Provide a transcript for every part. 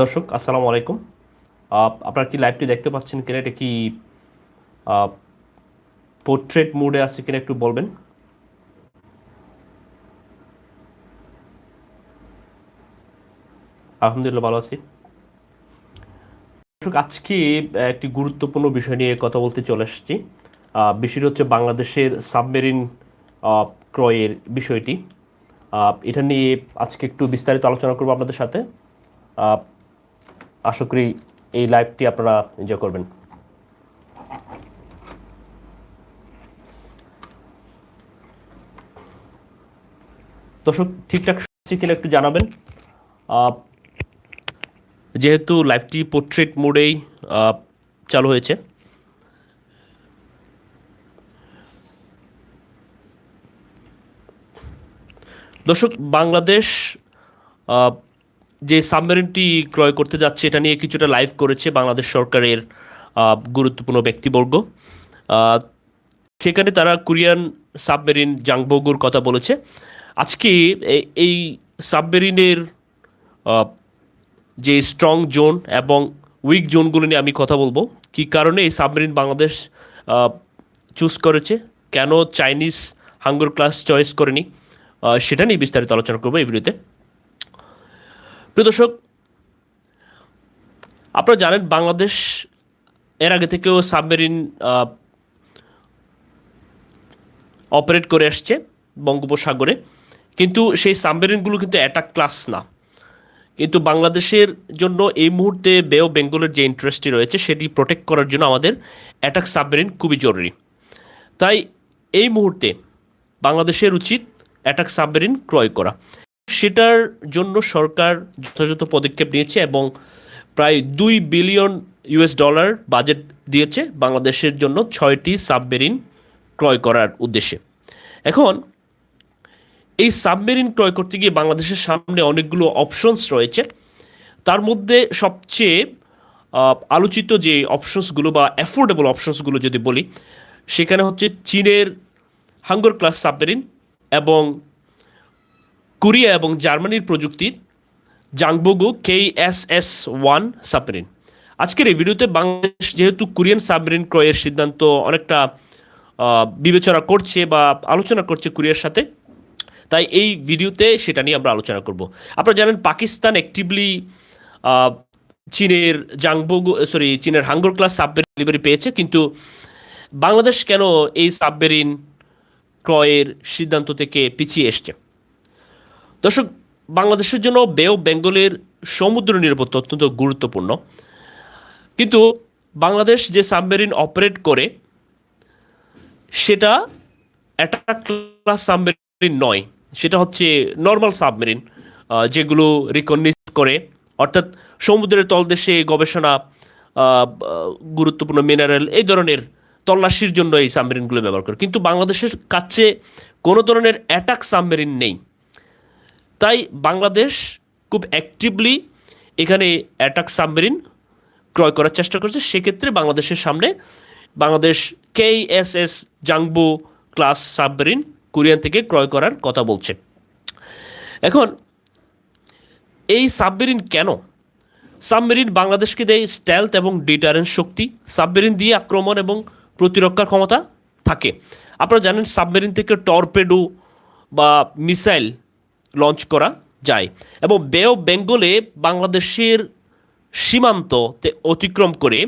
দর্শক, আসসালামু আলাইকুম। আপনারা কি লাইভটি দেখতে পাচ্ছেন কিনা? এটা কি পোর্ট্রেট মোডে আছে কিনা একটু বলবেন? আলহামদুলিল্লাহ ভালো আছি। দর্শক, আজকে একটি গুরুত্বপূর্ণ বিষয় নিয়ে কথা বলতে চলে এসেছি। বিষয়টি হচ্ছে বাংলাদেশের সাবমেরিন ক্রয়ের বিষয়টি। এটা নিয়ে আজকে একটু বিস্তারিত আলোচনা করব আপনাদের সাথে। আশা করি এই লাইভটি আপনারা এনজয় করবেন। দর্শক, ঠিকঠাক শুনছি কিনা একটু জানাবেন। যেহেতু লাইভটি পোর্ট্রেট মোডেই চালু হয়েছে। দর্শক, বাংলাদেশ যে সাবমেরিনটি ক্রয় করতে যাচ্ছে, এটা নিয়ে কিছুটা লাইভ করেছে বাংলাদেশ সরকারের গুরুত্বপূর্ণ ব্যক্তিবর্গ। সেখানে তারা কোরিয়ান সাবমেরিন জাংবগুর কথা বলেছে। আজকে এই সাবমেরিনের যে স্ট্রং জোন এবং উইক জোনগুলো নিয়ে আমি কথা বলব, কী কারণে এই সাবমেরিন বাংলাদেশ চুজ করেছে, কেন চাইনিজ হাঙ্গুর ক্লাস চয়েস করেনি সেটা নিয়ে বিস্তারিত আলোচনা করব এই ভিডিওতে প্রিয় দর্শক, আপনারা জানেন বাংলাদেশ এর আগে থেকেও সাবমেরিন অপারেট করে আসছে বঙ্গোপসাগরে। কিন্তু সেই সাবমেরিনগুলো কিন্তু অ্যাটাক ক্লাস না। কিন্তু বাংলাদেশের জন্য এই মুহূর্তে বে অফ বেঙ্গলের যে ইন্টারেস্টটি রয়েছে, সেটি প্রোটেক্ট করার জন্য আমাদের অ্যাটাক সাবমেরিন খুবই জরুরি। তাই এই মুহূর্তে বাংলাদেশের উচিত অ্যাটাক সাবমেরিন ক্রয় করা। সেটার জন্য সরকার যথাযথ পদক্ষেপ নিয়েছে এবং প্রায় দুই বিলিয়ন ইউএস ডলার বাজেট দিয়েছে বাংলাদেশের জন্য ছয়টি সাবমেরিন ক্রয় করার উদ্দেশ্যে। এখন, এই সাবমেরিন ক্রয় করতে গিয়ে বাংলাদেশের সামনে অনেকগুলো অপশনস রয়েছে। তার মধ্যে সবচেয়ে আলোচিত যে অপশনসগুলো বা অ্যাফোর্ডেবল অপশনসগুলো যদি বলি, সেখানে হচ্ছে চীনের হাঙ্গর ক্লাস সাবমেরিন এবং কোরিয়া এবং জার্মানির প্রযুক্তির Jang Bogo K S S one submarine. আজকের এই ভিডিওতে বাংলাদেশ যেহেতু কোরিয়ান সাবমেরিন ক্রয়ের সিদ্ধান্ত অনেকটা বিবেচনা করছে বা আলোচনা করছে কোরিয়ার সাথে, তাই এই ভিডিওতে সেটা নিয়ে আমরা আলোচনা করব। আপনারা জানেন পাকিস্তান অ্যাক্টিভলি চীনের জাংবগু সরি চীনের হাঙ্গর ক্লাস সাবমেরিন ডেলিভারি পেয়েছে, কিন্তু বাংলাদেশ কেন এই সাবমেরিন ক্রয়ের সিদ্ধান্ত থেকে পিছিয়ে এসছে? দর্শক, বাংলাদেশের জন্য বে অফ বেঙ্গলের সমুদ্র নিরাপত্তা অত্যন্ত গুরুত্বপূর্ণ। কিন্তু বাংলাদেশ যে সাবমেরিন অপারেট করে, সেটা অ্যাটাক ক্লাস সাবমেরিন নয়, সেটা হচ্ছে নর্মাল সাবমেরিন যেগুলো রিকগনিজ করে। অর্থাৎ সমুদ্রের তলদেশে গবেষণা গুরুত্বপূর্ণ মিনারেল এই ধরনের তল্লাশির জন্য এই সাবমেরিনগুলো ব্যবহার করে। কিন্তু বাংলাদেশের কাছে কোনো ধরনের অ্যাটাক সাবমেরিন নেই। তাই বাংলাদেশ খুব অ্যাক্টিভলি এখানে অ্যাটাক সাবমেরিন ক্রয় করার চেষ্টা করছে। সেক্ষেত্রে বাংলাদেশের সামনে Bangladesh K S S Jangbo class submarine Korean থেকে ক্রয় করার কথা বলছে। এখন এই সাবমেরিন কেন? সাবমেরিন বাংলাদেশকে দেয় স্ট্যালথ এবং ডিটারেন্স শক্তি। সাবমেরিন দিয়ে আক্রমণ এবং প্রতিরক্ষার ক্ষমতা থাকে। আপনারা জানেন সাবমেরিন থেকে টর্পেডো বা মিসাইল লঞ্চ করা যায় এবং বে অফ বেঙ্গলে বাংলাদেশের সীমান্ততে অতিক্রম করে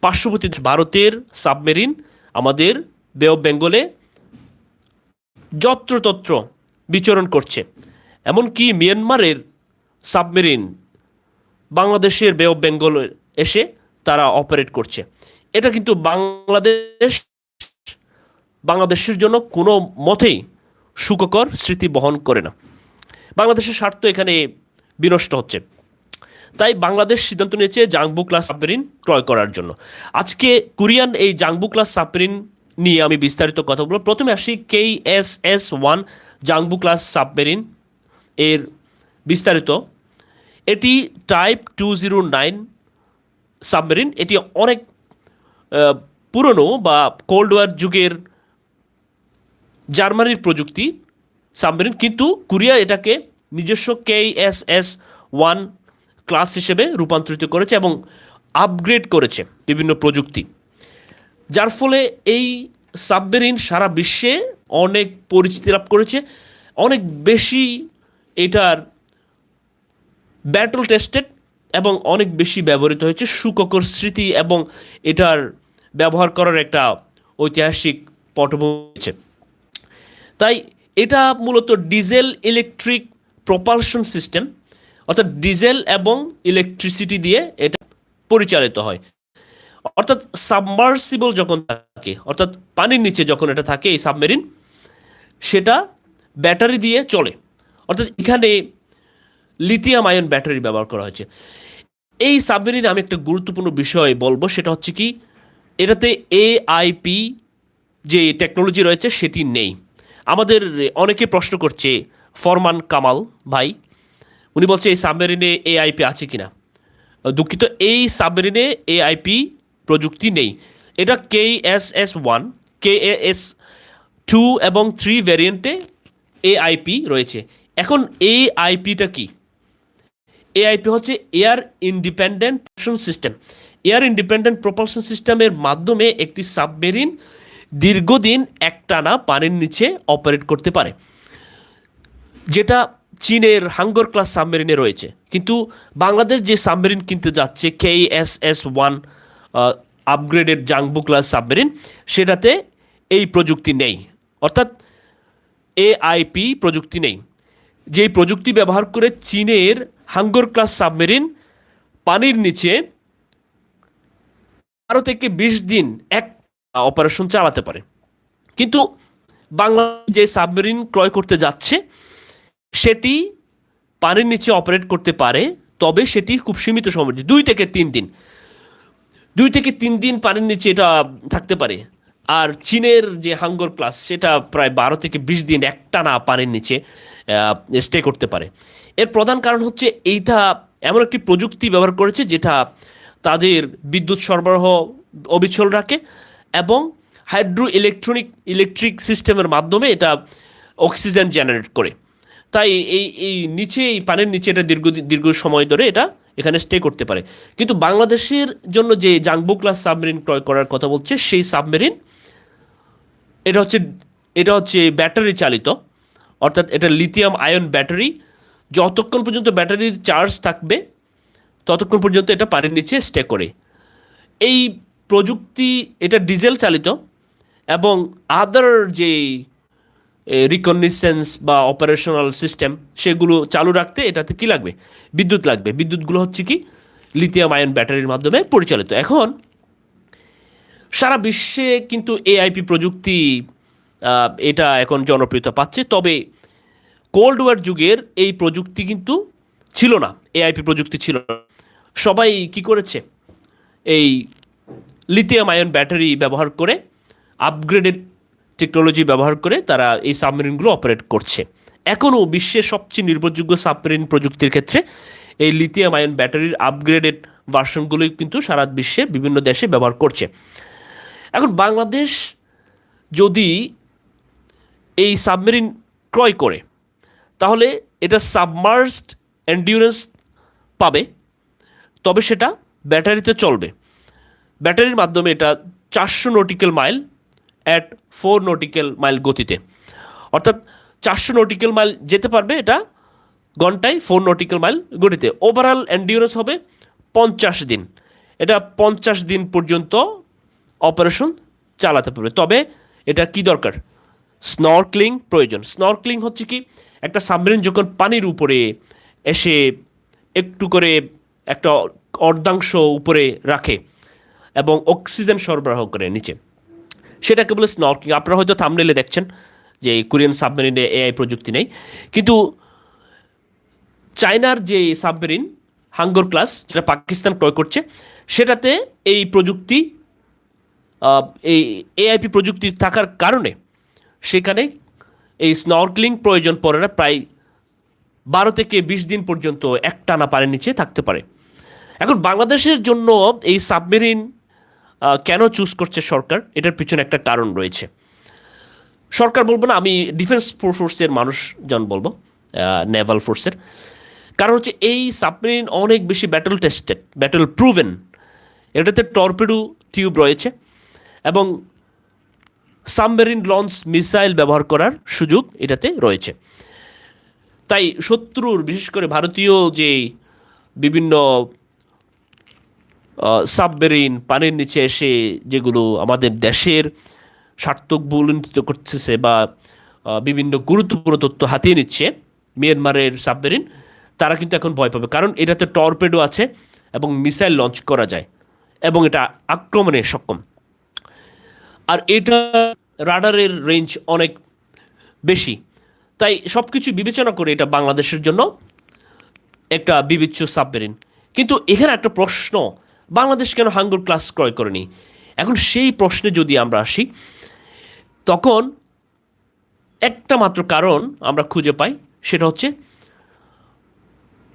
পার্শ্ববর্তী ভারতের সাবমেরিন আমাদের বে অফ বেঙ্গলে যত্রতত্র বিচরণ করছে। এমনকি মিয়ানমারের সাবমেরিন বাংলাদেশের বে অফ বেঙ্গল এসে তারা অপারেট করছে। এটা কিন্তু বাংলাদেশ, বাংলাদেশের জন্য কোনো মতেই সুখকর স্মৃতি বহন করে না। বাংলাদেশের স্বার্থ এখানে বিনষ্ট হচ্ছে। তাই বাংলাদেশ সিদ্ধান্ত নিয়েছে জাংবু ক্লাস সাবমেরিন ক্রয় করার জন্য। আজকে কোরিয়ান এই জাংবু ক্লাস সাবমেরিন নিয়ে আমি বিস্তারিত কথা বলব। প্রথমে আসি K S S one Jangbu class submarine এর বিস্তারিত। এটি type two zero nine submarine. এটি অনেক পুরনো বা কোল্ড ওয়ার যুগের জার্মানির প্রযুক্তি। সাবমেরিন কিন্তু কোরিয়া এটাকে নিজস্ব K S S one class হিসেবে রূপান্তরিত করেছে এবং আপগ্রেড করেছে বিভিন্ন প্রযুক্তি। যার ফলে এই সাবমেরিন সারা বিশ্বে অনেক পরিচিতি লাভ করেছে। অনেক বেশি এটার ব্যাটল টেস্টেড এবং অনেক বেশি ব্যবহৃত হয়েছে। সুককর স্মৃতি এবং এটার ব্যবহার করার একটা ঐতিহাসিক পটভূমি তাই এটা মূলত ডিজেল ইলেকট্রিক প্রপালশন সিস্টেম, অর্থাৎ ডিজেল এবং ইলেকট্রিসিটি দিয়ে এটা পরিচালিত হয়। অর্থাৎ সাবমার্সিবল যখন থাকে, অর্থাৎ পানির নিচে যখন এটা থাকে এই সাবমেরিন, সেটা ব্যাটারি দিয়ে চলে। অর্থাৎ এখানে লিথিয়াম আয়ন ব্যাটারি ব্যবহার করা হয়েছে। এই সাবমেরিনে আমি একটা গুরুত্বপূর্ণ বিষয় বলব, সেটা হচ্ছে কি, এটাতে এআইপি যে টেকনোলজি রয়েছে, সেটি নেই। আমাদের অনেকে প্রশ্ন করছে, ফরমান কামাল ভাই, উনি বলছে, এই সাবমেরিনে এআইপি আছে কিনা? দুঃখিত, এই সাবমেরিনে এআইপি প্রযুক্তি নেই। এটা K S S one K S two এবং থ্রি ভ্যারিয়েন্টে এআইপি রয়েছে। এখন এই আইপিটা কি? এআইপি হচ্ছে air independent propulsion system. Air independent propulsion সিস্টেমের মাধ্যমে একটি সাবমেরিন দীর্ঘদিন একটানা পানির নিচে অপারেট করতে পারে, যেটা চীনের হাঙ্গর ক্লাস সাবমেরিনে রয়েছে। কিন্তু বাংলাদেশ যে সাবমেরিন কিনতে যাচ্ছে K S S one upgraded Jangbu class submarine, সেটাতে এই প্রযুক্তি নেই। অর্থাৎ এআইপি প্রযুক্তি নেই। যেই প্রযুক্তি ব্যবহার করে চীনের হাঙ্গর ক্লাস সাবমেরিন পানির নিচে বারো থেকে বিশ দিন এক অপারেশন চালাতে পারে। কিন্তু বাংলাদেশ যে সাবমেরিন ক্রয় করতে যাচ্ছে, সেটি পানির নিচে অপারেট করতে পারে, তবে সেটি খুব সীমিত সময় দুই থেকে তিন দিন। দুই থেকে তিন দিন পানির নিচে এটা থাকতে পারে। আর চীনের যে হাঙ্গর ক্লাস সেটা প্রায় বারো থেকে বিশ দিন একটানা পানির নিচে স্টে করতে পারে। এর প্রধান কারণ হচ্ছে এইটা এমন একটি প্রযুক্তি ব্যবহার করেছে, যেটা তাদের বিদ্যুৎ সরবরাহ অবিচল রাখে এবং হাইড্রো ইলেকট্রনিক ইলেকট্রিক সিস্টেমের মাধ্যমে এটা অক্সিজেন জেনারেট করে। তাই এই এই নিচে, এই পানির নিচে এটা দীর্ঘ দীর্ঘ সময় ধরে এটা এখানে স্টে করতে পারে। কিন্তু বাংলাদেশের জন্য যে জাংবু ক্লাস সাবমেরিন ক্রয় করার কথা বলছে, সেই সাবমেরিন এটা হচ্ছে এটা হচ্ছে ব্যাটারি চালিত। অর্থাৎ এটা লিথিয়াম আয়ন ব্যাটারি যতক্ষণ পর্যন্ত ব্যাটারির চার্জ থাকবে, ততক্ষণ পর্যন্ত এটা পানির নিচে স্টে করে। এই প্রযুক্তি, এটা ডিজেল চালিত এবং আদার যে রিকগনিসেন্স বা অপারেশনাল সিস্টেম সেগুলো চালু রাখতে এটাতে কি লাগবে? বিদ্যুৎ লাগবে। বিদ্যুৎগুলো হচ্ছে কি? লিথিয়াম আয়ন ব্যাটারির মাধ্যমে পরিচালিত। এখন সারা বিশ্বে কিন্তু এআইপি প্রযুক্তি এটা এখন জনপ্রিয়তা পাচ্ছে। তবে কোল্ড ওয়ার যুগের এই প্রযুক্তি কিন্তু ছিল না। এআইপি প্রযুক্তি ছিল সবাই কি করেছে? এই লিথিয়াম আয়ন ব্যাটারি ব্যবহার করে আপগ্রেডেড টেকনোলজি ব্যবহার করে তারা এই সাবমেরিনগুলো অপারেট করছে। এখনও বিশ্বের সবচেয়ে নির্ভরযোগ্য সাবমেরিন প্রযুক্তির ক্ষেত্রে এই লিথিয়াম আয়ন ব্যাটারির আপগ্রেডেড ভার্সনগুলোই কিন্তু সারা বিশ্বে বিভিন্ন দেশে ব্যবহার করছে। এখন বাংলাদেশ যদি এই সাবমেরিন ক্রয় করে, তাহলে এটা সাবমার্সড এন্ডিউরেন্স পাবে, তবে সেটা ব্যাটারিতে চলবে। ব্যাটারির মাধ্যমে এটা চারশো nautical mile at four nautical mile গতিতে। অর্থাৎ চারশো নটিক্যাল মাইল যেতে পারবে এটা ঘন্টায় ফোর নটিক্যাল মাইল গতিতে। ওভারঅল এন্ডিউরেন্স হবে পঞ্চাশ দিন। এটা পঞ্চাশ দিন পর্যন্ত অপারেশন চালাতে পারবে। তবে এটা কি দরকার? স্নরক্লিং প্রয়োজন। স্নরক্লিং হচ্ছে কি, একটা সাবমেরিন যখন পানির উপরে এসে একটু করে একটা অর্ধাংশ উপরে রাখে এবং অক্সিজেন সরবরাহ করে নিচে। সেটাকে বলে স্নরকিং আপনারা হয়তো থামনেলে দেখছেন যে কোরিয়ান সাবমেরিনে এআই প্রযুক্তি নেই। কিন্তু চায়নার যে সাবমেরিন, হাঙ্গর ক্লাস, যেটা পাকিস্তান ক্রয় করছে, সেটাতে এই প্রযুক্তি এই এআইপি প্রযুক্তি থাকার কারণে সেখানে এই স্নর্কলিং প্রয়োজন পড়ে না। প্রায় বারো থেকে বিশ দিন পর্যন্ত একটানা পানির নিচে থাকতে পারে। এখন বাংলাদেশের জন্য এই সাবমেরিন কেন চুজ করছে সরকার? এটার পিছনে একটা কারণ রয়েছে। সরকার বলব না, আমি ডিফেন্স ফোর্সের মানুষজন বলব নেভাল ফোর্সের কারণ হচ্ছে এই সাবমেরিন অনেক বেশি ব্যাটল টেস্টেড ব্যাটল প্রুভেন এটাতে টর্পেডো টিউব রয়েছে এবং সাবমেরিন লঞ্চ মিসাইল ব্যবহার করার সুযোগ এটাতে রয়েছে। তাই শত্রুর, বিশেষ করে ভারতীয় যে বিভিন্ন সাবমেরিন, পানির নিচে এসে যেগুলো আমাদের দেশের স্বার্থক বুলন্দিত করতেছে বা বিভিন্ন গুরুত্বপূর্ণ তথ্য হাতিয়ে নিচ্ছে মিয়ানমারের সাবমেরিন, তারা কিন্তু এখন ভয় পাবে। কারণ এটাতে টর্পেডো আছে এবং মিসাইল লঞ্চ করা যায় এবং এটা আক্রমণে সক্ষম। আর এটা রাডারের রেঞ্জ অনেক বেশি। তাই সব কিছু বিবেচনা করে এটা বাংলাদেশের জন্য একটা বিবেচ্য সাবমেরিন। কিন্তু এখানে একটা প্রশ্ন বাংলাদেশ কেন হাঙ্গর ক্লাস ক্রয় করেনি? এখন সেই প্রশ্নে যদি আমরা আসি, তখন একটা মাত্র কারণ আমরা খুঁজে পাই, সেটা হচ্ছে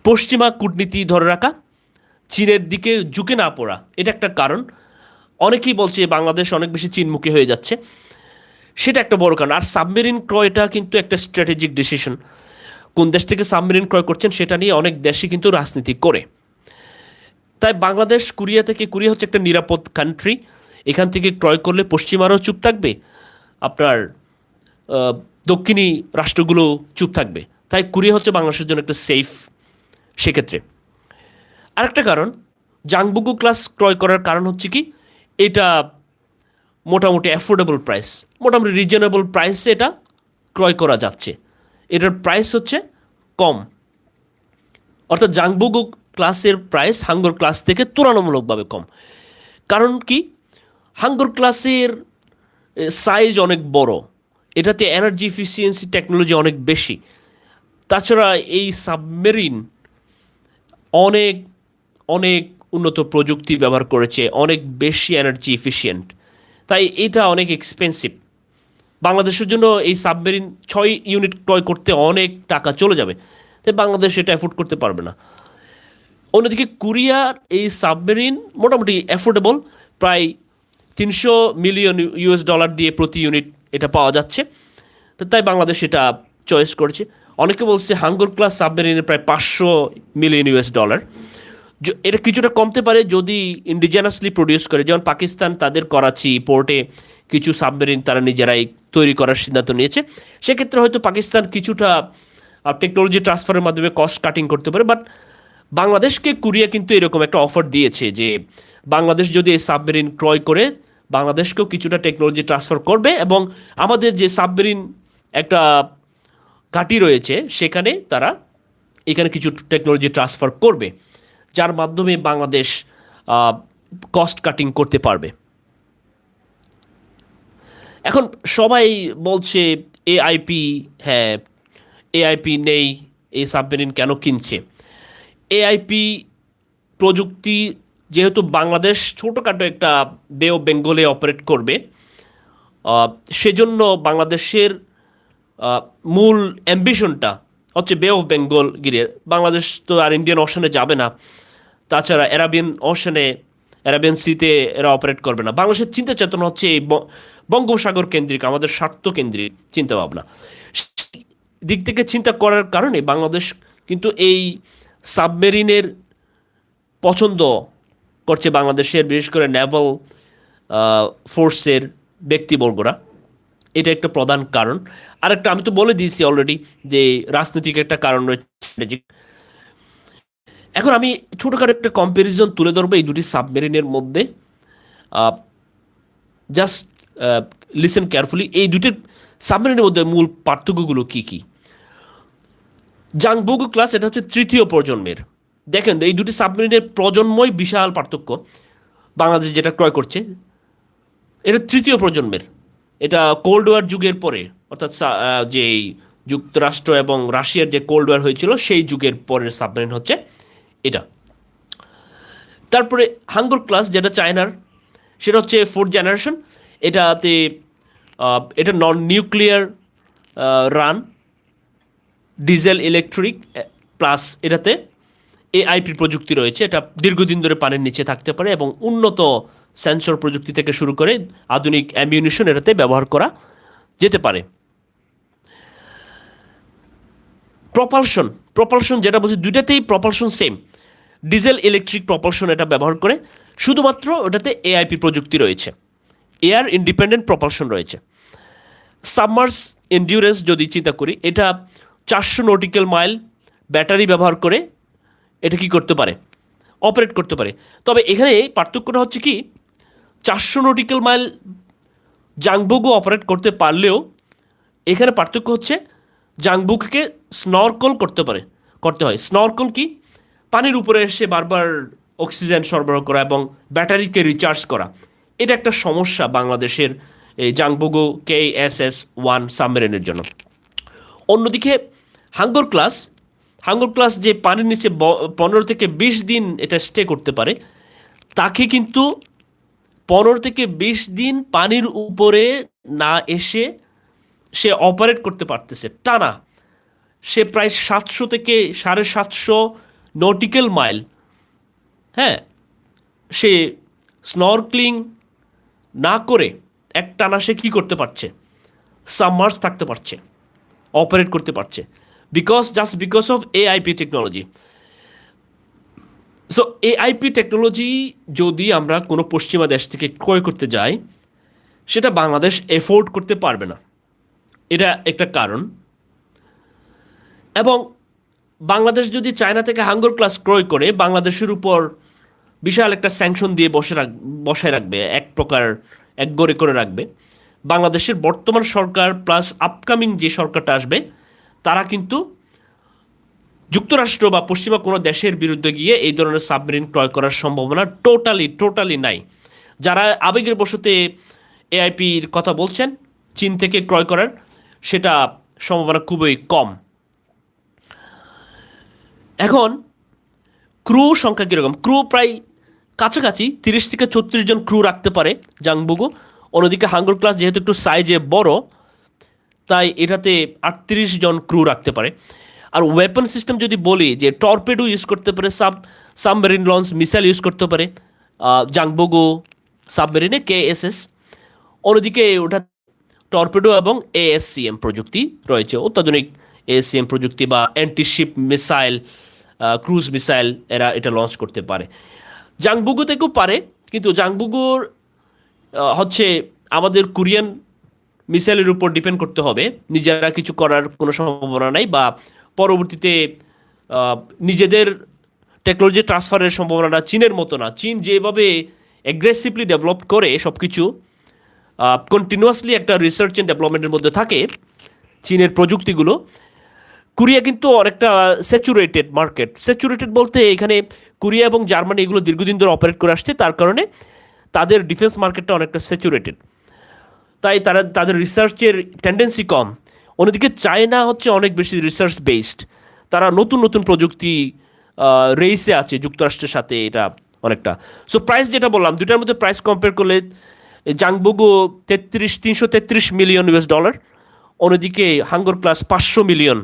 পশ্চিমা কূটনীতি ধরে রাখা, চীনের দিকে ঝুঁকে না পড়া। এটা একটা কারণ। অনেকেই বলছে বাংলাদেশ অনেক বেশি চীনমুখী হয়ে যাচ্ছে। সেটা একটা বড় কারণ। আর সাবমেরিন ক্রয়টা কিন্তু একটা স্ট্র্যাটেজিক ডিসিশন কোন দেশ থেকে সাবমেরিন ক্রয় করছেন সেটা নিয়ে অনেক দেশই কিন্তু রাজনীতি করে। তাই বাংলাদেশ, কোরিয়া থেকে কোরিয়া হচ্ছে একটা নিরাপদ কান্ট্রি এখান থেকে ক্রয় করলে পশ্চিমারও চুপ থাকবে। আপনার দক্ষিণী রাষ্ট্রগুলো চুপ থাকবে। তাই কোরিয়া হচ্ছে বাংলাদেশের জন্য একটা সেফ সেক্ষেত্রে। আরেকটা কারণ জাংবুগু ক্লাস ক্রয় করার কারণ হচ্ছে কি, এটা মোটামুটি অ্যাফোর্ডেবল প্রাইস মোটামুটি রিজনেবল প্রাইসে এটা ক্রয় করা যাচ্ছে। এটার প্রাইস হচ্ছে কম। অর্থাৎ জাংবুগু ক্লাসের প্রাইস হাঙ্গর ক্লাস থেকে তুলনামূলকভাবে কম। কারণ কি? হাঙ্গর ক্লাসের সাইজ অনেক বড়। এটাতে এনার্জি এফিসিয়েন্সি টেকনোলজি অনেক বেশি। তাছাড়া এই সাবমেরিন অনেক অনেক উন্নত প্রযুক্তি ব্যবহার করেছে, অনেক বেশি এনার্জি এফিশিয়েন্ট তাই এটা অনেক এক্সপেন্সিভ বাংলাদেশের জন্য এই সাবমেরিন ছয় ইউনিট ক্রয় করতে অনেক টাকা চলে যাবে। তাই বাংলাদেশ এটা অ্যাফোর্ড করতে পারবে না। অন্যদিকে কোরিয়ার এই সাবমেরিন মোটামুটি অ্যাফোর্ডেবল প্রায় তিনশো মিলিয়ন ইউএস ডলার দিয়ে প্রতি ইউনিট এটা পাওয়া যাচ্ছে। তাই বাংলাদেশ এটা চয়েস করেছে। অনেকে বলছে হাঙ্গর ক্লাস সাবমেরিনের প্রায় পাঁচশো মিলিয়ন ইউএস ডলার। এটা কিছুটা কমতে পারে যদি ইন্ডিজিনাসলি প্রডিউস করে। যেমন পাকিস্তান তাদের করাচি পোর্টে কিছু সাবমেরিন তারা নিজেরাই তৈরি করার সিদ্ধান্ত নিয়েছে। সেক্ষেত্রে হয়তো পাকিস্তান কিছুটা টেকনোলজি ট্রান্সফারের মাধ্যমে কস্ট কাটিং করতে পারে। বাট বাংলাদেশকে কোরিয়া কিন্তু এরকম একটা অফার দিয়েছে যে বাংলাদেশ যদি এই সাবমেরিন ক্রয় করে, বাংলাদেশকেও কিছুটা টেকনোলজি ট্রান্সফার করবে এবং আমাদের যে সাবমেরিন একটা ঘাঁটি রয়েছে, সেখানে তারা এখানে কিছু টেকনোলজি ট্রান্সফার করবে, যার মাধ্যমে বাংলাদেশ কস্ট কাটিং করতে পারবে। এখন সবাই বলছে এআইপি হ্যাঁ এআইপি নেই, এই সাবমেরিন কেন কিনছে? এআইপি প্রযুক্তি যেহেতু বাংলাদেশ ছোটোখাটো একটা বে অফ বেঙ্গলে অপারেট করবে সেজন্য বাংলাদেশের মূল অ্যাম্বিশনটা হচ্ছে বে অফ বেঙ্গল গিরে। বাংলাদেশ তো আর ইন্ডিয়ান ওশানে যাবে না। তাছাড়া অ্যারাবিয়ান ওশানে, অ্যারাবিয়ান সিতে এরা অপারেট করবে না। বাংলাদেশের চিন্তা চেতনা হচ্ছে এই বঙ্গোপসাগর কেন্দ্রিক, আমাদের স্বার্থ কেন্দ্রিক চিন্তা ভাবনা দিক থেকে চিন্তা করার কারণে বাংলাদেশ কিন্তু এই সাবমেরিনের পছন্দ করছে বাংলাদেশের, বিশেষ করে নেভাল ফোর্সের ব্যক্তিবর্গরা। এটা একটা প্রধান কারণ। আর একটা আমি তো বলে দিয়েছি অলরেডি যে রাজনৈতিক একটা কারণ রয়েছে এখন আমি ছোটোখাটো একটা কম্প্যারিজন তুলে ধরবো এই দুটি সাবমেরিনের মধ্যে। জাস্ট লিসেন কেয়ারফুলি এই দুটির সাবমেরিনের মধ্যে মূল পার্থক্যগুলো কী কী? জাংবুগু ক্লাস, এটা হচ্ছে তৃতীয় প্রজন্মের। দেখেন, এই দুটি সাবমেরিনের প্রজন্মই বিশাল পার্থক্য বাংলাদেশ যেটা ক্রয় করছে। এটা তৃতীয় প্রজন্মের। এটা কোল্ড ওয়ার যুগের পরে, অর্থাৎ যে যুক্তরাষ্ট্র এবং রাশিয়ার যে কোল্ড ওয়ার হয়েছিল, সেই যুগের পরের সাবমেরিন হচ্ছে এটা। তারপরে হাঙ্গর ক্লাস, যেটা চায়নার, সেটা হচ্ছে ফোর্থ জেনারেশন এটাতে এটা non nuclear run diesel electric plus এটাতে এআইপি প্রযুক্তি রয়েছে। এটা দীর্ঘদিন ধরে পানির নিচে থাকতে পারে এবং উন্নত সেন্সর প্রযুক্তি থেকে শুরু করে আধুনিক অ্যামিউনিশন এটাতে ব্যবহার করা যেতে পারে। প্রপালশন প্রপালশন যেটা বলছি, দুইটাতেই propulsion same diesel electric propulsion এটা ব্যবহার করে শুধুমাত্র ওটাতে এআইপি প্রযুক্তি রয়েছে। এয়ার ইন্ডিপেন্ডেন্ট প্রপালশন রয়েছে। সাবমার্স এন্ডিউরেন্স যদি চিন্তা করি, এটা চারশো নটিক্যাল মাইল ব্যাটারি ব্যবহার করে এটা কি করতে পারে? অপারেট করতে পারে। তবে এখানে পার্থক্যটা হচ্ছে কি, চারশো নটিক্যাল মাইল জাংবুকও অপারেট করতে পারলেও এখানে পার্থক্য হচ্ছে জাংবুককে স্নরকল করতে পারে, করতে হয়। স্নরকল কি? পানির উপরে এসে বারবার অক্সিজেন সরবরাহ করা এবং ব্যাটারিকে রিচার্জ করা। এটা একটা সমস্যা বাংলাদেশের এই Jang Bogo K S S one সাবমেরিনের জন্য। অন্যদিকে হাঙ্গর ক্লাস হাঙ্গর ক্লাস যে পানির নিচে পনেরো থেকে বিশ দিন এটা স্টে করতে পারে, তাকে কিন্তু পনেরো থেকে বিশ দিন পানির উপরে না এসে সে অপারেট করতে পারতেছে। টানা, সে প্রায় সাতশো থেকে সাড়ে সাতশো নটিক্যাল মাইল হ্যাঁ সে স্নরক্লিং না করে এক টানা সে কী করতে পারছে? সাবমার্স থাকতে পারছে অপারেট করতে পারছে। Because just because of AIP technology so AIP technology যদি আমরা কোনো পশ্চিমা দেশ থেকে ক্রয় করতে যাই, সেটা বাংলাদেশ এফোর্ড করতে পারবে না। এটা একটা কারণ। এবং বাংলাদেশ যদি চায়না থেকে হাঙ্গর ক্লাস ক্রয় করে, বাংলাদেশের উপর বিশাল একটা স্যাংশন দিয়ে বসে রাখ, বসায় রাখবে, এক প্রকার, এক গড়ে করে রাখবে। বাংলাদেশের বর্তমান সরকার প্লাস আপকামিং যে সরকারটা আসবে তারা কিন্তু যুক্তরাষ্ট্র বা পশ্চিমা কোনো দেশের বিরুদ্ধে গিয়ে এই ধরনের সাবমেরিন ক্রয় করার সম্ভাবনা টোটালি টোটালি নাই। যারা আবেগের বশতে এআইপির কথা বলছেন, চীন থেকে ক্রয় করার, সেটা সম্ভাবনা খুবই কম। এখন, ক্রু সংখ্যা কীরকম? ক্রু প্রায় কাছাকাছি, তিরিশ থেকে ছত্রিশ জন ক্রু রাখতে পারে জাংবুগু। অন্যদিকে হাঙ্গর ক্লাস যেহেতু একটু সাইজে বড় তাই এটাতে আটত্রিশ জন ক্রু রাখতে পারে। আর ওয়েপন সিস্টেম যদি বলি যে টর্পেডো ইউজ করতে পারে sub submarine launch missile use করতে পারে জাংবুগু সাবমেরিনে কে এস এস অন্যদিকে ওটা টর্পেডো এবং এএসসিএম প্রযুক্তি রয়েছে। অত্যাধুনিক এএসসিএম প্রযুক্তি বা অ্যান্টিশিপ মিসাইল ক্রুজ মিসাইল এরা এটা লঞ্চ করতে পারে। জাংবুগু থেকেও পারে, কিন্তু জাংবুগুর হচ্ছে আমাদের কোরিয়ান মিসাইলের উপর ডিপেন্ড করতে হবে। নিজেরা কিছু করার কোনো সম্ভাবনা নাই বা পরবর্তীতে নিজেদের টেকনোলজি ট্রান্সফারের সম্ভাবনাটা চীনের মতো না। চীন যেভাবে অ্যাগ্রেসিভলি ডেভেলপ করে সব কিছু কন্টিনিউয়াসলি একটা রিসার্চ অ্যান্ড ডেভেলপমেন্টের মধ্যে থাকে চীনের প্রযুক্তিগুলো, কোরিয়া কিন্তু অনেকটা স্যাচুরেটেড মার্কেট স্যাচুরেটেড বলতে এখানে কোরিয়া এবং জার্মানি এগুলো দীর্ঘদিন ধরে অপারেট করে আসছে, তার কারণে তাদের ডিফেন্স মার্কেটটা অনেকটা স্যাচুরেটেড তাই তারা, তাদের রিসার্চের টেন্ডেন্সি কম। অন্যদিকে চায়না হচ্ছে অনেক বেশি রিসার্চ বেসড তারা নতুন নতুন প্রযুক্তি রেইসে আছে, যুক্তরাষ্ট্রের সাথে এটা অনেকটা। সো প্রাইস যেটা বললাম দুটার মধ্যে প্রাইস কম্পেয়ার করলে জাংবুগো তেত্রিশ, তিনশো তেত্রিশ মিলিয়ন ইউএস ডলার অন্যদিকে হাঙ্গর ক্লাস পাঁচশো মিলিয়ন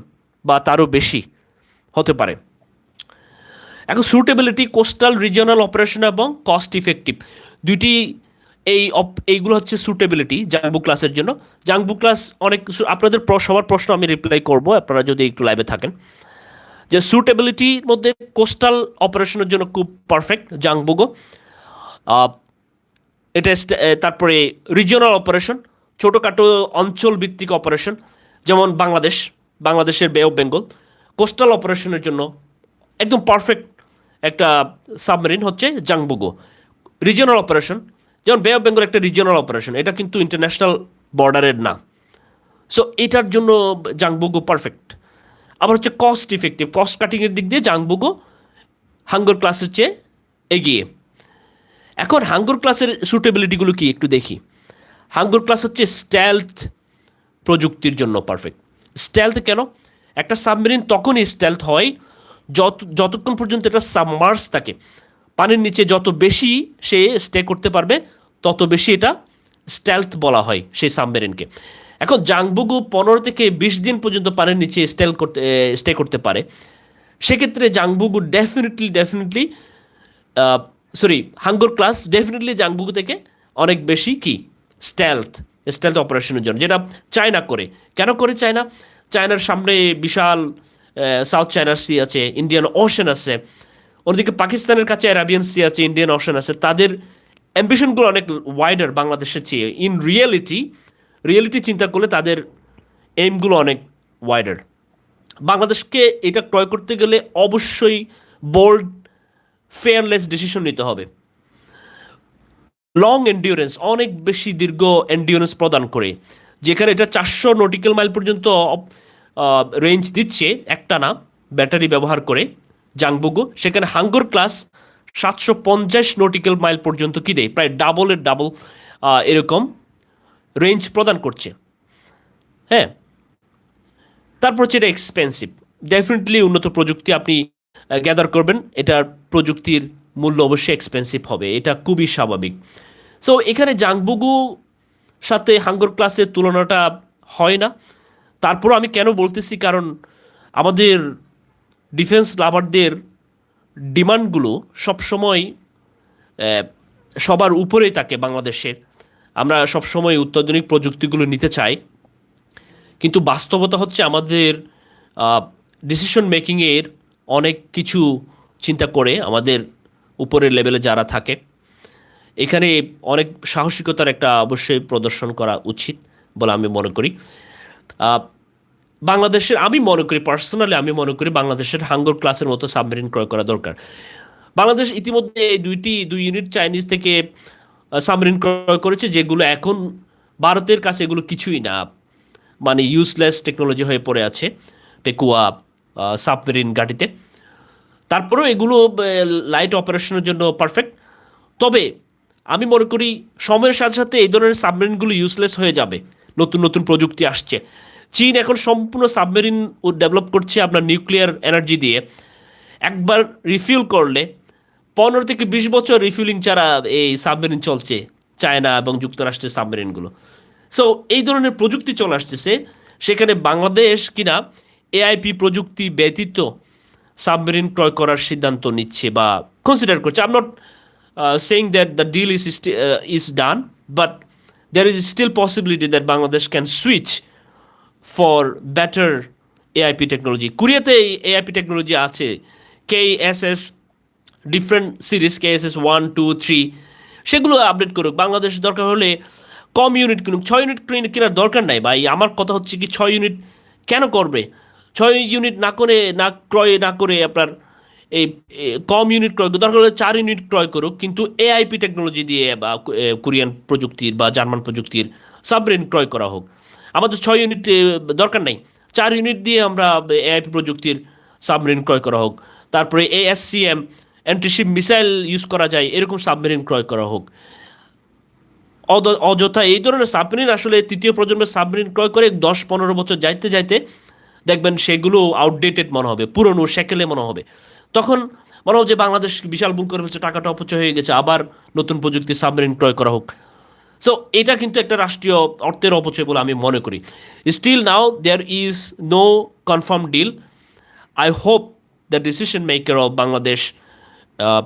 বা তারও বেশি হতে পারে। এখন সুটেবিলিটি কোস্টাল রিজিওনাল অপারেশন এবং কস্ট ইফেক্টিভ দুইটি এই এইগুলো হচ্ছে সুটেবিলিটি জাংবু ক্লাসের জন্য। জাংবু ক্লাস অনেক আপনাদের সবার প্রশ্ন আমি রিপ্লাই করব, আপনারা যদি একটু লাইভে থাকেন। যে সুটেবিলিটির মধ্যে কোস্টাল অপারেশনের জন্য খুব পারফেক্ট জাংবুগো এটা তারপরে রিজিওনাল অপারেশন ছোটোখাটো অঞ্চল ভিত্তিক অপারেশন যেমন বাংলাদেশ, বাংলাদেশের বে অফ বেঙ্গল কোস্টাল অপারেশনের জন্য একদম পারফেক্ট একটা সাবমেরিন হচ্ছে জাংবুগো রিজিওনাল অপারেশন যেমন বে অফ বেঙ্গল একটা রিজিওনাল অপারেশন এটা কিন্তু ইন্টারন্যাশনাল বর্ডারের না। সো এটার জন্য জাংবুগো পারফেক্ট আবার হচ্ছে কস্ট ইফেক্টিভ কস্ট কাটিংয়ের দিক দিয়ে জাংবুগো হাঙ্গর ক্লাসের চেয়ে এগিয়ে। এখন হাঙ্গর ক্লাসের সুটেবিলিটিগুলো কি একটু দেখি। হাঙ্গর ক্লাস হচ্ছে স্ট্যালথ প্রযুক্তির জন্য পারফেক্ট স্ট্যালথ কেন? একটা সাবমেরিন তখনই স্ট্যালথ হয় যত যতক্ষণ পর্যন্ত এটা সাবমার্স থাকে। পানির নিচে যত বেশি সে স্টে করতে পারবে, তত বেশি এটা স্ট্যালথ বলা হয় সেই সাবমেরিনকে এখন জাংবুগু পনেরো থেকে বিশ দিন পর্যন্ত পানির নিচে স্টেল করতে স্টে করতে পারে। সেক্ষেত্রে Jang Bogo definitely definitely sorry Hangor class definitely Jang Bogo থেকে অনেক বেশি কি? স্টেলথ স্টেলথ অপারেশনের জন্য, যেটা চায়না করে। কেন করে চায়না? চায়নার সামনে বিশাল সাউথ চায়না সি আছে ইন্ডিয়ান ওশান আছে অন্যদিকে পাকিস্তানের কাছে অ্যারাবিয়ান সি আছে ইন্ডিয়ান ওশান আছে। তাদের অ্যাম্বিশনগুলো অনেক ওয়াইডার বাংলাদেশের চেয়ে। ইন রিয়েলিটি রিয়েলিটি চিন্তা করলে তাদের এইমগুলো অনেক ওয়াইডার বাংলাদেশকে এটা ক্রয় করতে গেলে অবশ্যই বোল্ড ফেয়ারলেস ডিসিশন নিতে হবে। লং এন্ডিউরেন্স অনেক বেশি দীর্ঘ এন্ডিউরেন্স প্রদান করে। যেখানে এটা চারশো নটিক্যাল মাইল পর্যন্ত রেঞ্জ দিচ্ছে একটা না ব্যাটারি ব্যবহার করে। জাংবুগো, সেখানে হাঙ্গর ক্লাস সাতশো পঞ্চাশ নটিক্যাল মাইল পর্যন্ত কি দেয়? প্রায় ডাবলের ডাবল এরকম রেঞ্জ প্রদান করছে। হ্যাঁ? তারপর হচ্ছে এটা এক্সপেন্সিভ ডেফিনেটলি উন্নত প্রযুক্তি আপনি গ্যাদার করবেন। এটার প্রযুক্তির মূল্য অবশ্যই এক্সপেন্সিভ হবে। এটা খুবই স্বাভাবিক। সো এখানে জাংবুগু সাথে হাঙ্গর ক্লাসের তুলনাটা হয় না। তারপর আমি কেন বলতেছি? কারণ আমাদের ডিফেন্স লাভারদের ডিমান্ডগুলো সবসময় সবার উপরেই থাকে বাংলাদেশের। আমরা সবসময় অত্যাধুনিক প্রযুক্তিগুলো নিতে চাই। কিন্তু বাস্তবতা হচ্ছে আমাদের ডিসিশন মেকিংয়ের অনেক কিছু চিন্তা করে আমাদের উপরের লেভেলে যারা থাকে। এখানে অনেক সাহসিকতার একটা অবশ্যই প্রদর্শন করা উচিত বলে আমি মনে করি। বাংলাদেশের, আমি মনে করি পার্সোনালি আমি মনে করি বাংলাদেশের হাঙ্গর ক্লাসের মতো সাবমেরিন ক্রয় করা দরকার। বাংলাদেশ ইতিমধ্যে দুইটি, দুই ইউনিট চাইনিজ থেকে সাবমেরিন ক্রয় করেছে, যেগুলো এখন ভারতের কাছে এগুলো কিছুই না। মানে ইউজলেস টেকনোলজি হয়ে পড়ে আছে পেকুয়া সাবমেরিন গাড়িতে তারপরেও এগুলো লাইট অপারেশনের জন্য পারফেক্ট তবে আমি মনে করি সময়ের সাথে সাথে এই ধরনের সাবমেরিনগুলো ইউজলেস হয়ে যাবে। নতুন নতুন প্রযুক্তি আসছে। চীন এখন সম্পূর্ণ সাবমেরিন ডেভেলপ করছে আপনার নিউক্লিয়ার এনার্জি দিয়ে। একবার রিফিউল করলে পনেরো থেকে বিশ বছর রিফিউলিং ছাড়া এই সাবমেরিন চলছে, চায়না এবং যুক্তরাষ্ট্রের সাবমেরিনগুলো। সো এই ধরনের প্রযুক্তি চলে আসতেছে, সেখানে বাংলাদেশ কিনা এআইপি প্রযুক্তি ব্যতীত সাবমেরিন ক্রয় করার সিদ্ধান্ত নিচ্ছে বা কনসিডার করছে। I'm not saying that the deal is is done but there is still possibility that Bangladesh can switch for better AIP technology কোরিয়াতে এই এআইপি টেকনোলজি আছে। K S S different series K S S one two three সেগুলো update করুক। বাংলাদেশ দরকার হলে কম unit কিনুক। ছয় unit কিনে- কেনার দরকার নাই ভাই। আমার কথা হচ্ছে কি, ছয় ইউনিট কেন করবে? ছয় ইউনিট না করে, না ক্রয়, না করে আপনার এই কম ইউনিট ক্রয় দরকার হলে চার ইউনিট ক্রয় করুক। কিন্তু এআইপি টেকনোলজি দিয়ে বা কোরিয়ান প্রযুক্তির বা জার্মান প্রযুক্তির সাবমেরিন ক্রয় করা হোক। আমাদের ছয় ইউনিট দরকার নাই। চার ইউনিট দিয়ে আমরা এআইপি প্রযুক্তির সাবমেরিন ক্রয় করা হোক। তারপরে এএসসিএম অ্যান্টিশিপ মিসাইল ইউজ করা যায়, এরকম সাবমেরিন ক্রয় করা হোক। অযথা এই ধরনের সাবমেরিন আসলে তৃতীয় প্রজন্মের সাবমেরিন ক্রয় করে দশ পনেরো বছর যাইতে যাইতে দেখবেন সেগুলো আউটডেটেড মনে হবে, পুরনো, সেকেলে মনে হবে। তখন মনে হবে যে বাংলাদেশ বিশাল ভুল করে ফেলছে, টাকাটা অপচয় হয়ে গেছে, আবার নতুন প্রযুক্তি সাবমেরিন ক্রয় করা হোক। সো এটা কিন্তু একটা রাষ্ট্রীয় অর্থের অপচয় বলে আমি মনে করি still now there is no confirm deal hope the decision maker of Bangladesh uh,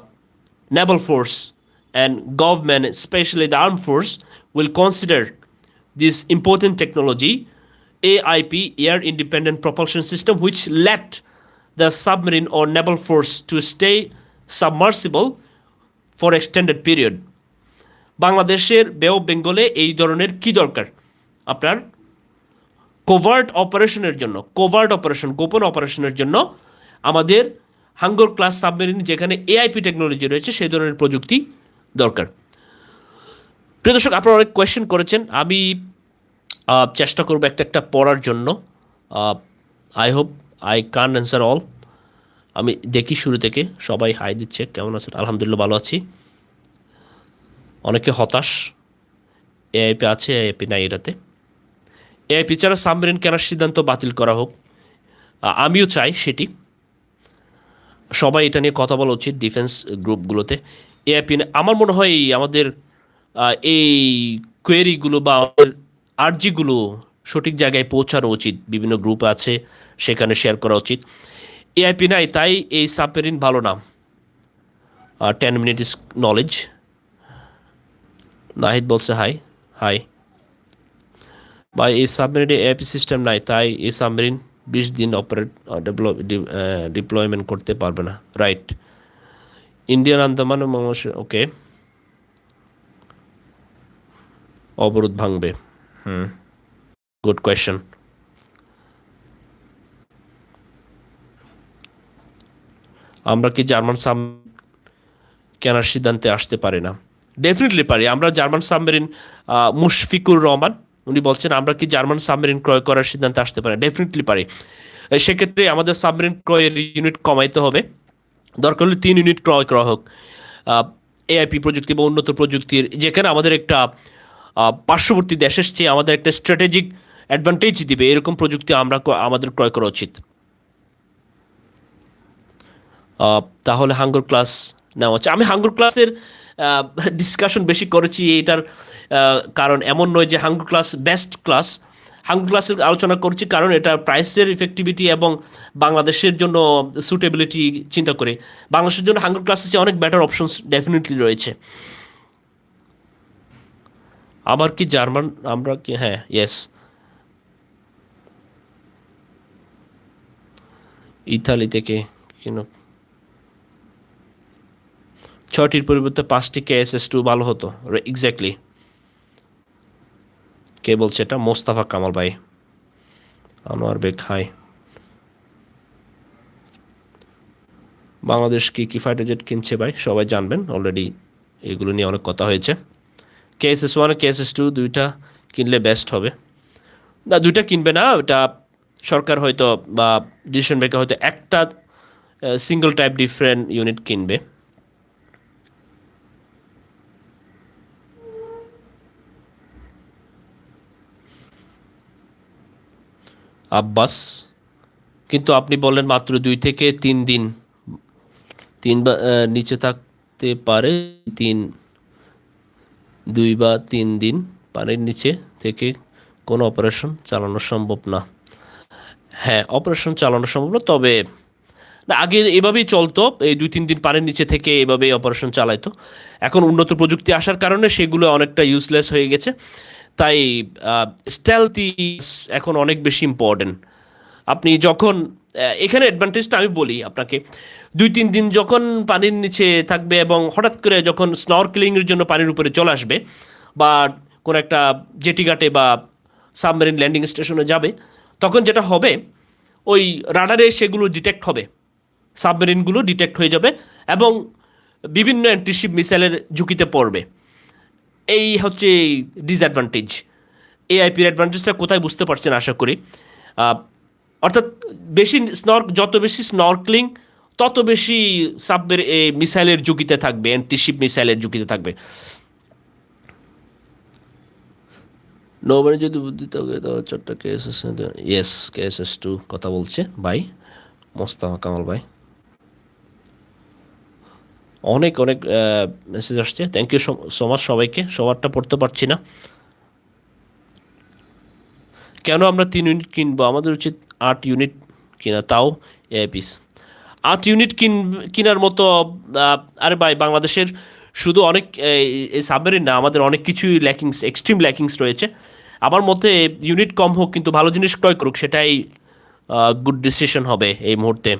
naval force and government, especially the armed force, will consider this important technology, AIP, Air Independent Propulsion System, which let the submarine or naval force to stay submersible for extended period. বাংলাদেশের বে of বেঙ্গলে এই ধরনের কি দরকার? আপনার covert অপারেশনের জন্য কোভার্ট অপারেশন গোপন অপারেশনের জন্য আমাদের হাঙ্গর ক্লাস সাবমেরিন যেখানে এআইপি টেকনোলজি রয়েছে, সেই ধরনের প্রযুক্তি দরকার। প্রিয় দর্শক, আপনারা অনেক কোয়েশ্চেন করেছেন। আমি চেষ্টা করব একটা একটা পড়ার জন্য। I hope I can answer all আমি দেখি শুরু থেকে। সবাই হাই দিচ্ছে। কেমন আছেন? আলহামদুলিল্লাহ ভালো আছি। অনেকে হতাশ, এআইপি আছে, এআইপি নাই এটাতে। এআইপি ছাড়া সাবমেরিন কেনার সিদ্ধান্ত বাতিল করা হোক। আমিও চাই সেটি। সবাই এটা নিয়ে কথা বলা উচিত ডিফেন্স গ্রুপগুলোতে। এআইপি আমার মনে হয় আমাদের এই কোয়েরিগুলো বা আমাদের আর্জিগুলো সঠিক জায়গায় পৌঁছানো উচিত। বিভিন্ন গ্রুপ আছে, সেখানে শেয়ার করা উচিত। এআইপি নাই, তাই এই সাবমেরিন ভালো না। Ten minute is knowledge Nahid বলছে, হাই হাই। বা এই সাবমেরিনে এআইপি সিস্টেম নাই, তাই এই সাবমেরিন বিশ দিন অপারেট ডিপ্লয়মেন্ট করতে পারবে না। রাইট ইন্ডিয়ান আন্দামান ওকে অবরোধ ভাঙবে। হুম। গুড কোয়েশ্চেন আমরা কি জার্মান সাব, কেনার সিদ্ধান্তে আসতে পারি না? ডেফিনেটলি পারি। আমরা জার্মান সাবমেরিন মুশফিকুর রহমান, উনি বলছেন, আমরা কি জার্মান সাবমেরিন ক্রয় করার সিদ্ধান্তে আসতে পারি? ডেফিনেটলি পারি। সেক্ষেত্রে আমাদের সাবমেরিন ক্রয়ের ইউনিট কমাইতে হবে। দরকার হলে তিন ইউনিট ক্রয় করা হোক। এআইপি প্রযুক্তি বা উন্নত প্রযুক্তির, যেখানে আমাদের একটা পার্শ্ববর্তী দেশের চেয়ে আমাদের একটা স্ট্র্যাটেজিক অ্যাডভান্টেজ দিবে। এরকম প্রযুক্তি আমরা আমাদের ক্রয় করা উচিত। তাহলে হাঙ্গর ক্লাস নেওয়া হচ্ছে। আমি হাঙ্গর ক্লাসের ডিসকাশন বেশি করেছি এটার কারণ এমন নয় যে Hangor class best class Hangor ক্লাসের আলোচনা করছি কারণ এটা প্রাইসের ইফেক্টিভিটি এবং বাংলাদেশের জন্য সুটেবিলিটি চিন্তা করে। বাংলাদেশের জন্য হাঙ্গর ক্লাসের অনেক বেটার অপশনস ডেফিনেটলি রয়েছে। আবার কি জার্মান, আমরা কি হ্যাঁ ইয়েস ইতালি থেকে কেন ছয়টির পরিবর্তে পাঁচটি কে এস এস টু ভালো হতো। এক্স্যাক্টলি কে বলছে এটা? মোস্তাফা কামাল ভাই। আনোয়ার বেগ হাই বাংলাদেশ কি কি ফাইটার জেট কিনছে ভাই? সবাই জানবেন। অলরেডি এগুলো নিয়ে অনেক কথা হয়েছে। K S S one K S S two দুইটা কিনলে বেস্ট হবে। না, দুইটা কিনবে না। ওটা সরকার হয়তো বা ডিসিশন মেকার হয়তো একটা সিঙ্গল টাইপ ডিফারেন্ট ইউনিট কিনবে। আব্বাস, কিন্তু আপনি বললেন মাত্র দুই থেকে তিন দিন। তিন বা নিচে থাকতে পারে তিন, দুই বা তিন দিন পানির নিচে থেকে কোনো অপারেশন চালানো সম্ভব না। হ্যাঁ অপারেশন চালানো সম্ভব না, তবে না, আগে এভাবেই চলতো, এই দুই তিন দিন পানির নিচে থেকে এভাবেই অপারেশন চালাইতো। এখন উন্নত প্রযুক্তি আসার কারণে সেগুলো অনেকটা ইউজলেস হয়ে গেছে। তাই স্টেলথি এখন অনেক বেশি ইম্পর্টেন্ট আপনি যখন এখানে অ্যাডভান্টেজটা আমি বলি আপনাকে। দুই তিন দিন যখন পানির নিচে থাকবে এবং হঠাৎ করে যখন স্নরকেলিংয়ের জন্য পানির উপরে চলে আসবে বা কোনো একটা জেটি ঘাটে বা সাবমেরিন ল্যান্ডিং স্টেশনে যাবে, তখন যেটা হবে, ওই রাডারে সেগুলো ডিটেক্ট হবে। সাবমেরিনগুলো ডিটেক্ট হয়ে যাবে এবং বিভিন্ন অ্যান্টিশিপ মিসাইলের ঝুঁকিতে পড়বে। এই হচ্ছে ডিসঅ্যাডভান্টেজ এআইপির অ্যাডভান্টেজটা কোথায় বুঝতে পারছেন আশা করি? অর্থাৎ বেশি স্নর্ক যত বেশি স্নর্কলিং তত বেশি সাবমের মিসাইলের ঝুঁকিতে থাকবে অ্যান্টিশিপ মিসাইলের ঝুঁকিতে থাকবে। নৌবাণী যদি বুদ্ধি থাকে, তাহলে চারটা কেএসএস ইয়েস কেএসএস টু কথা বলছে, ভাই। মোস্তাফা কামাল ভাই। অনেক অনেক মেসেজ আসছে। থ্যাংক ইউ সো মাচ সবাইকে। সবারটা পড়তে পারছি না। কেন আমরা তিন ইউনিট কিনবো? আমাদের উচিত আট ইউনিট কিনা, তাও এআইপিস আট ইউনিট কিন, কেনার মতো আরে ভাই, বাংলাদেশের শুধু অনেক, এই সাবমেরিন না, আমাদের অনেক কিছুই ল্যাকিংস এক্সট্রিম ল্যাকিংস রয়েছে। আমার মতে ইউনিট কম হোক, কিন্তু ভালো জিনিস ক্রয় করুক, সেটাই গুড ডিসিশন হবে এই মুহূর্তে।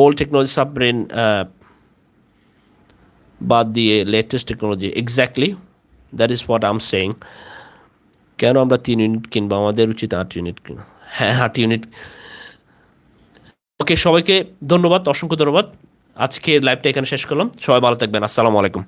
ওল্ড টেকনোলজি uh, বাদ দিয়ে latest technology exactly that is what i'm saying. কেন আমরা তিন ইউনিট কিনবো? আমাদের উচিত আট ইউনিট কিনা? হ্যাঁ আট ইউনিট ওকে সবাইকে ধন্যবাদ অসংখ্য ধন্যবাদ। আজকে লাইভটা এখানে শেষ করলাম। সবাই ভালো থাকবেন। আসসালামু আলাইকুম।